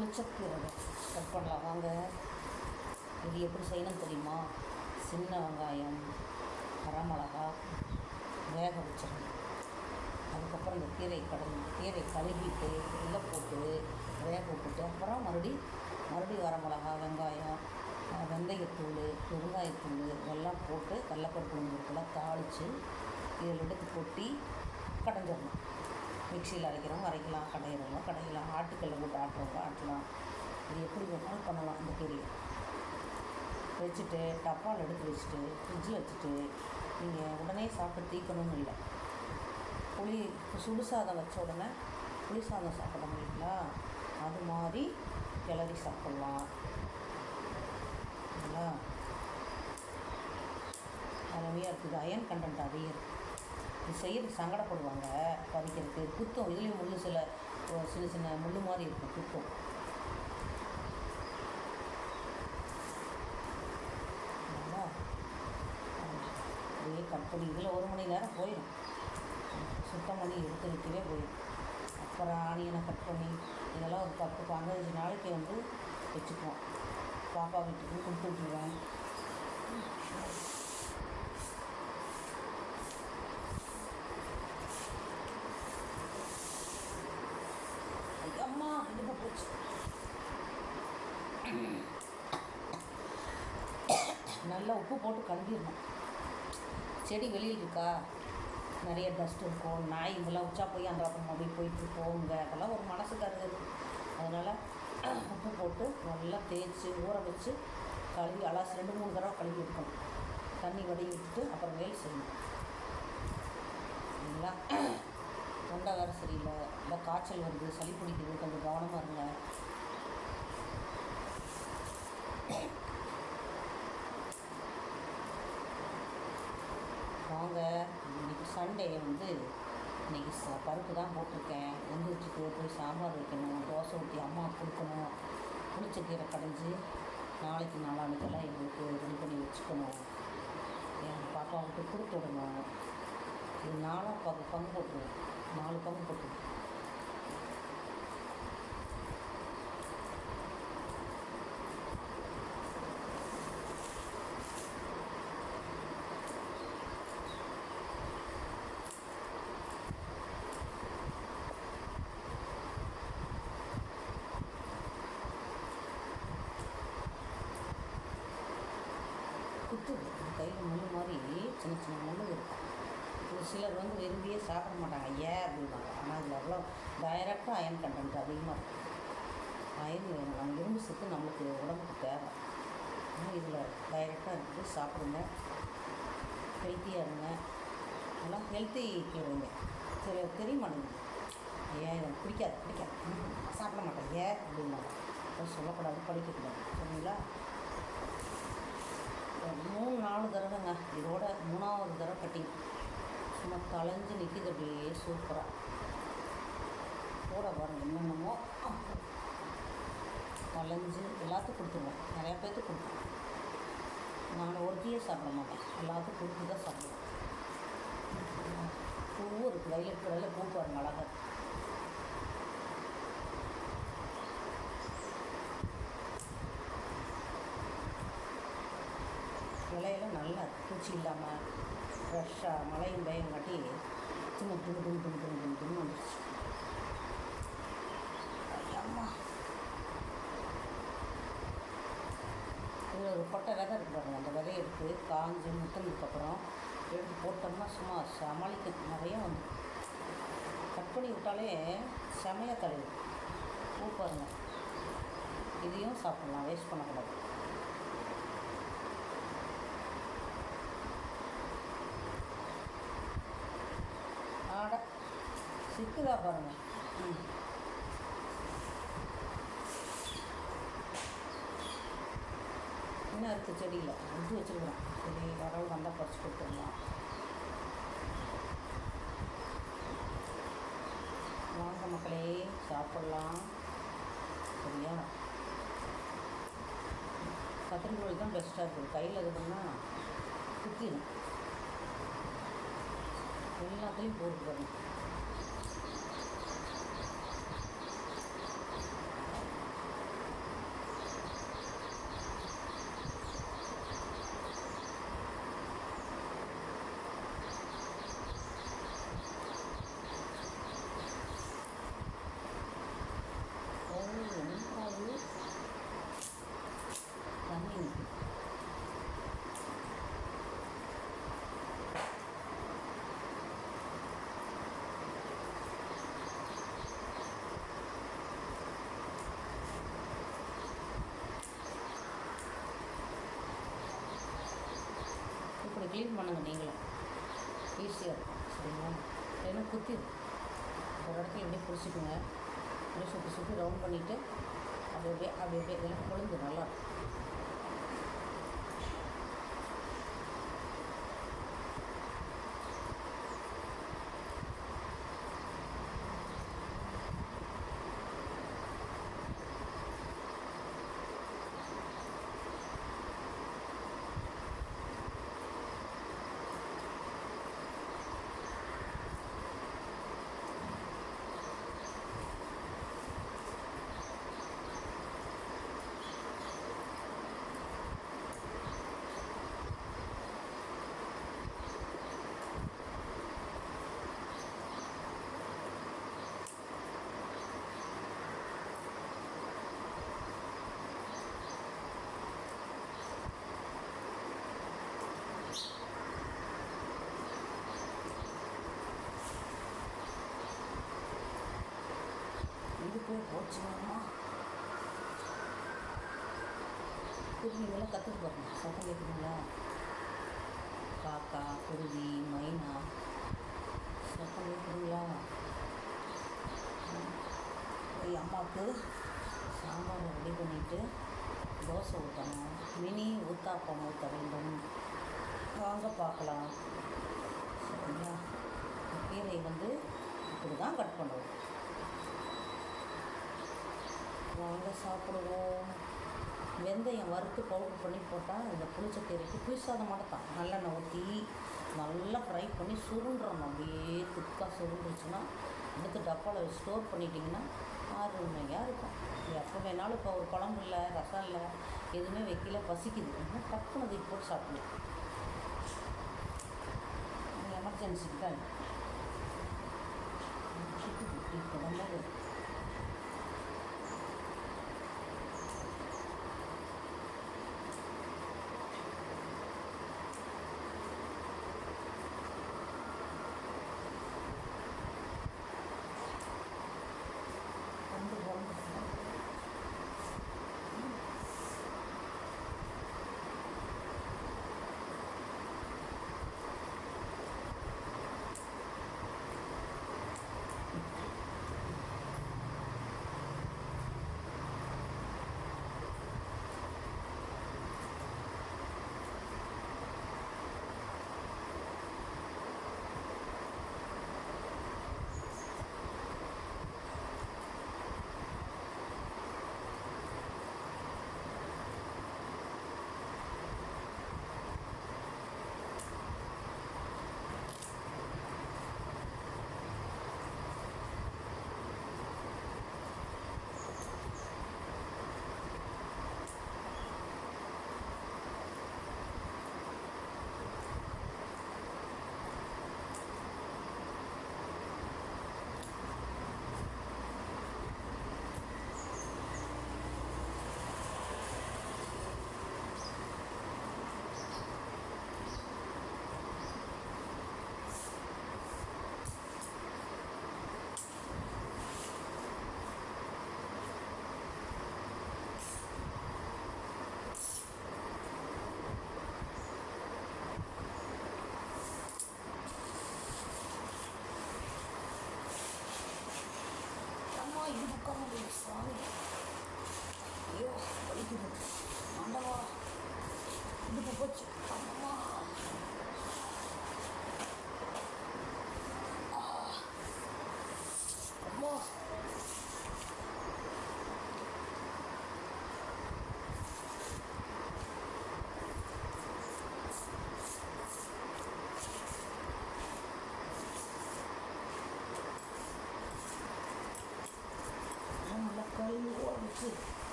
புளிச்சக்கீரை கட் பண்ணலாம். வாங்க. இது எப்படி செய்யணும் தெரியுமா? சின்ன வெங்காயம் வரமிளகா வேக வச்சிடணும். அதுக்கப்புறம் இந்த கீரை கடந்து கீரை கழுவிட்டு உள்ளே போட்டு வேக விட்டுட்டு அப்புறம் மறுபடி மறுபடியும் வரமிளகா வெங்காயம் வெந்தயத்தூள் பெருங்காயத்தூள் இதெல்லாம் போட்டு கடலப்பருப்பு உளுந்தெல்லாம் தாளித்து இதில் எடுத்து கொட்டி கடைஞ்சிடணும். மிக்சியில் அரைக்கிறவங்க அரைக்கலாம் கடையிறவங்க கடையலாம் ஆட்டுக்கல்ல போட்டு ஆட்டுறவங்க ஆட்டலாம். இது எப்படி வேணாலும் பண்ணலாம் இந்த கீரையை வச்சுட்டு டப்பால் எடுத்து வச்சுட்டு ஃப்ரிட்ஜில் வச்சுட்டு நீங்கள் உடனே சாப்பிட்டு தீக்கணும்னு இல்லை. புளி சுடு சாதம் வச்ச உடனே புளி சாதம் சாப்பிடணும் இல்லைங்களா? அது மாதிரி கிளறி சாப்பிட்லாம். சரிங்களா அருமையாக இருக்குது. அயன் கண்டென்ட் அதிகம் இருக்குது இது செய்யறதுக்கு சங்கடப்படுவாங்க. பறிக்கிறதுக்கு குத்தும் இதுலேயும் முள் சில சின்ன சின்ன முள் மாதிரி இருக்கும் குத்தும். அப்படியே கட் பண்ணி இதில் ஒரு மணி நேரம் போயிடும் சுத்தம் பண்ணி எடுத்து வைக்கவே போயிடும் அப்புறம் ஆனியனை கட் பண்ணி இதெல்லாம் ஒரு பத்து பதினஞ்சு நாளைக்கு வந்து வச்சுக்குவோம். பாப்பா வீட்டுக்கு கொடுத்து விட்டுருவேன் ஐயோ, அம்மா இடுப்பு போச்சு நல்லா உப்பு போட்டு கழுவிடணும். செடி வெளியில் இருக்கா? நிறைய டஸ்ட் இருக்கும் நாய் இதெல்லாம் உச்சா போய் அந்த பக்கம் அப்படி போயிட்டு போங்க அதெல்லாம் ஒரு மனசுக்கு அது. அதனால் உப்பு போட்டு நல்லா தேய்ச்சி ஊற வச்சு கழுவி அலாசி ரெண்டு மூணு தடவை கழுவி இருக்கணும் தண்ணி வடிகி விட்டுட்டு அப்புறம் மேல் செய்யணும். சரிங்களா தொண்டை வேறு சரியில்லை. இல்லை காய்ச்சல் வருது சளி பிடிக்குது. கொஞ்சம் கவனமாக இருங்க. வந்து இன்னைக்கு ச பருப்பு தான் போட்டிருக்கேன். எந்திரிச்சிட்டு போய் சாம்பார் வைக்கணும். தோசை ஊற்றி அம்மா கொடுக்கணும். புளிச்ச கீரை கடைஞ்சி நாளைக்கு நாளான்னைக்கெல்லாம் எங்களுக்கு ரெடி பண்ணி வச்சுக்கணும். என் பாப்பாவுக்கு கொடுத்து விடணும். இது நாலாக பங்கு பங்கு போட்டுருவோம். நாலு பங்கு போட்டுருவோம். குத்துது கையில் முள் மாதிரி சின்ன சின்ன முள் இருக்கும் ஒரு சிலர் வந்து விரும்பியே சாப்பிட மாட்டாங்க ஏன் அப்படின்னாங்க ஆனால் அதில் அவ்வளோ டைரெக்டாக அயன் கண்டென்ட் அதிகமாக இருக்கும் அயன் வேணும் நம்ம இரும்பு சத்து நம்மளுக்கு உடம்புக்கு தேவை ஆனால் இதில் டைரெக்டாக இருக்குது சாப்பிடுங்க ஹெல்த்தியாக இருங்க எல்லாம் ஹெல்த்தி கீரைங்க சரி தெரிய மாட்டேங்குது ஏன் எனக்கு பிடிக்காது பிடிக்காது சாப்பிட மாட்டேன் ஏன் அப்படின்னாங்க சொல்லக்கூடாது படிக்கக்கூடாது சரிங்களா மூணு நாலு தடவைங்க இதோட மூணாவது தடவை கட்டிங். சும்மா களைஞ்சு நிற்கிது அப்படியே சூப்பராக கூட பாருங்கள் என்னென்னமோ. களைஞ்சு எல்லாத்துக்கும் கொடுத்துருவோம். நிறையா பேர்த்துக்கு கொடுத்துருவோம். நான் ஒருத்தையே சாப்பிட மாட்டேன். எல்லாத்துக்கும் கொடுத்து தான் சாப்பிடுவேன் பூவும் இருக்குது வயலட் வயலில் பூ பாருங்கள் அழகாக இருக்கு. இலையெல்லாம் நல்லா பூச்சி இல்லாமல் ஃப்ரெஷ்ஷாக மழையும் பயம் காட்டி துணு துணி துணி துணி துணி துணி துணி வந்துருச்சு. அம்மா இதில் ஒரு கொட்டை விதை இருக்கு பாருங்க அந்த விதை எடுத்து காஞ்சு முத்தினதுக்கப்புறம் எடுத்து போட்டோம்னா சும்மா சமாளிக்க நிறைய வந்து. கட் பண்ணி விட்டாலே செமையாக தழுவு பூ பாருங்க. இதையும் சாப்பிட்லாம் வேஸ்ட் பண்ணக்கூடாது. சிக்குதா பாருங்கள் ம் இன்னும் இருக்குது செடியில்? எடுத்து வச்சுருக்குறேன் சரி யாராவது வந்தால் பறிச்சு கொடுத்துருந்தோம் வாங்க மக்களே சாப்பிட்லாம். சரியா? கத்திரிக்கோள் தான் பெஸ்ட்டாக இருக்குது. கையில் இருக்குன்னா குத்திடும் எல்லாத்துலேயும் போட்டு பாருங்க. க்ளீன் பண்ணுங்கள் நீங்களும். ஈஸியாக இருக்கும் சரிங்களா? இல்லைன்னா குத்தி ஒரு இடத்துல இப்படியே பிடிச்சிக்குங்க. அப்படியே சுற்றி சுற்றி ரவுண்ட் பண்ணிவிட்டு அப்படி அப்படியே அப்படியே இதெல்லாம் கொழுந்து நல்லா இருக்கும். போச்சு போய் போச்சுமா குருவிங்கெல்லாம் கற்றுக்கு பாருங்க சத்தம் கேட்குதுங்களா காக்கா குருவி மைனா சத்தம் கேட்குதுங்களா போய் அம்மாவுக்கு சாம்பார் ரெடி பண்ணிவிட்டு தோசை ஊற்றணும் மினி ஊத்தாப்பம் ஊற்ற வேண்டும் வாங்க பார்க்கலாம் சரிங்களா கீரை வந்து இப்படி தான் கட் பண்ணுவோம் வாங்க சாப்பிடுவோம். வெந்தயம் வறுத்து பவுடர் பண்ணி போட்டால் இந்த புளிச்சக்கீரைக்கு புளிசாதம் மாட்டத்தான் நல்லெண்ணெய் ஊற்றி நல்லா ஃப்ரை பண்ணி சுருண்டுறணும். அப்படியே திக்காக சுருண்டுருச்சுன்னா எடுத்து டப்பாவில் ஸ்டோர் பண்ணிட்டிங்கன்னா ஆறுமையாக இருக்கும். எப்போ வேணாலும் இப்போ ஒரு குழம்பு இல்லை ரசம் இல்லை எதுவுமே வைக்கல பசிக்குது. அப்படின்னா டக்குனு அதுக்கு போட்டு சாப்பிடலாம் எமர்ஜென்சிக்கு தான் இப்படி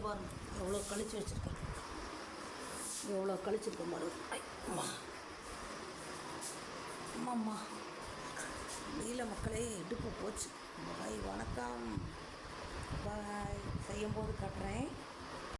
இங்கே பாருங்க. எவ்வளோ கழிச்சு வச்சுருக்கேன். எவ்வளோ கழிச்சிருக்கேன் பாருங்க ஐ, அம்மா. அம்மாம்மா. நீல மக்களே இடுப்பு போச்சு. பாய் வணக்கம். பாய் செய்யும்போது கட்டுறேன்.